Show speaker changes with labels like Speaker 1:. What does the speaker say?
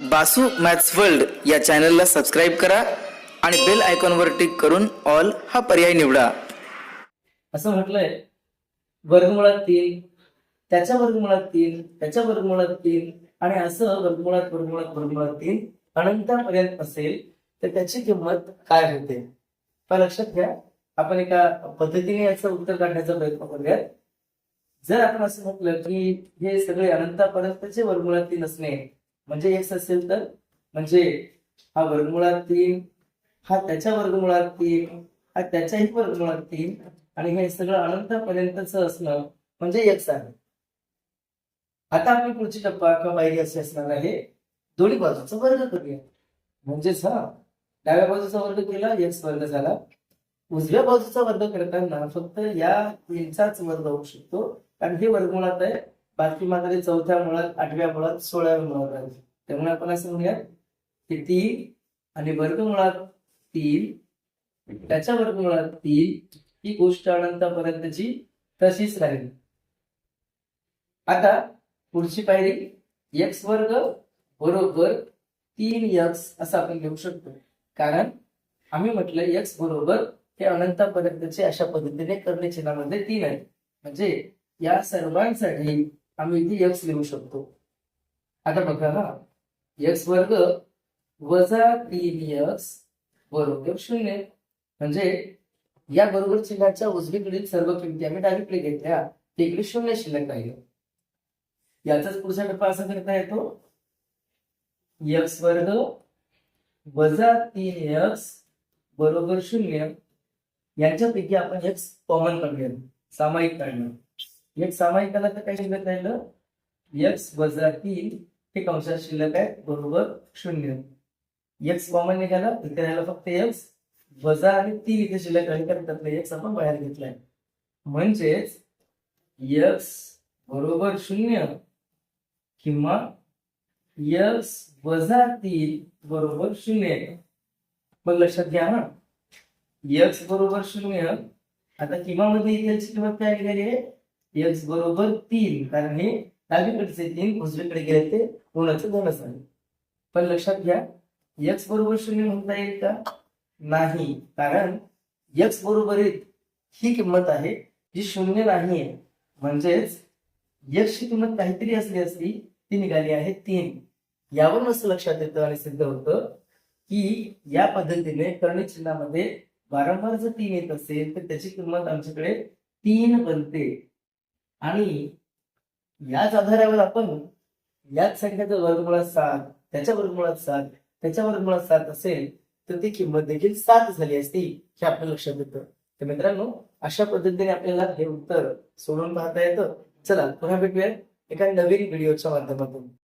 Speaker 1: Basu maths world या चॅनलला subscribe करा आणि बेल आयकॉनवर क्लिक करून ऑल हा पर्याय निवडा.
Speaker 2: असं म्हटलंय वर्गमुळात तीन त्याच्या वर्गमुळात तीन त्याच्या वर्गमुळात तीन आणि असं वर्गमुळात वर्गमुळात वर्गमुळात तीन अनंतापर्यंत असेल तर त्याची किंमत काय होते? पण लक्षात घ्या आपण एका पद्धतीने याचं उत्तर काढण्याचा प्रयत्न करूया जर आपण असं म्हटलं की हे सगळे अनंतापर्यंतचे वर्गमुळात तीन असणे म्हणजे एक्स असेल तर म्हणजे हा वर्गमुळात तीन हा त्याच्या वर्गमुळात तीन हा त्याच्याही वर्गमुळात तीन आणि हे सगळं अनंतपर्यंतच असणं म्हणजे एक्स आहे. आता आपली पुढची टप्पा किंवा पायरी अशी असणार आहे. दोन्ही बाजूचा वर्ग करूया. म्हणजेच हा डाव्या बाजूचा वर्ग केला एक्स वर्ग झाला. उजव्या बाजूचा वर्ग करताना फक्त या तीनचाच वर्ग होऊ शकतो. कारण हे वर्गमुळात आहे. पाचवी मात्र चौथ्या मुळात आठव्या मुळात सोळाव्या मुळात राहते त्यामुळे आपण असं म्हणूया की तीन आणि वर्ग मुळात तीन त्याच्या वर्ग मुळात तीन ही गोष्ट अनंतापर्यंतची तशीच राहील. आता पुढची पायरी एक्स वर्ग बरोबर तीन यक्स असं आपण घेऊ शकतो. कारण आम्ही म्हटलं यक्स बरोबर हे अनंतापर्यंतचे अशा पद्धतीने करणे चिन्हामध्ये तीन आहे म्हणजे या सर्वांसाठी आम्ही इथे एक्स लिहू शकतो. आता बघा हा एक्स वर्ग वजा तीन एक्स बरोबर शून्य. म्हणजे या बरोबर चिन्हाच्या उजवीकडील सर्व किमती आम्ही डावीकडे घेतल्या. तिकडे शून्य शिल्लक राहिलं. याचाच पुढचा टप्पा असा करता येतो. एक्स वर्ग वजा तीन एक्स बरोबर शून्य. यांच्यापैकी आपण एक्स कॉमन काढूया सामायिक काढणं. एक सामायिक तर काय शिल्लक राहिलं. एक्स वजा तीन हे कंशात शिल्लक आहे बरोबर शून्य. एक्स कॉमन निघाला इथे राहिला फक्त एक्स वजा आणि तीन इथे शिल्लक राहील कारण त्यातलं एक्स आपण बाहेर घेतलाय. म्हणजेच एक्स बरोबर शून्य किंवा एक्स वजा तीन बरोबर शून्य. मग लक्षात घ्या ना. एक्स बरोबर शून्य आता किंवा मध्ये इथे किंमत काय निघाली आहे? एक्स बरोबर तीन. कारण हे डावीकडचे तीन उजवीकडे गेले ते ऋणाचे धनच आहे. पण लक्षात घ्या एक्स बरोबर शून्य म्हणता येईल का? नाही. कारण एक्स बरोबर एक ही किंमत आहे जी शून्य नाही आहे. म्हणजेच यशची किंमत काहीतरी असली असली ती निघाली आहे तीन. यावरून असं लक्षात येतं आणि सिद्ध होतं की या पद्धतीने करणी चिन्हामध्ये वारंवार जर तीन येत असेल तर त्याची किंमत आमच्याकडे तीन बनते. आणि याच आधारावर आपण याच संख्येचा वर्गमुळात सात त्याच्या वर्गमुळात सात त्याच्या वर्गमुळात सात असेल तर ती किंमत देखील सात झाली असती हे आपल्या लक्षात येतं. तर मित्रांनो अशा पद्धतीने आपल्याला हे उत्तर सोडून पाहता येतं. चला पुन्हा भेटूया एका नवीन व्हिडिओच्या माध्यमातून.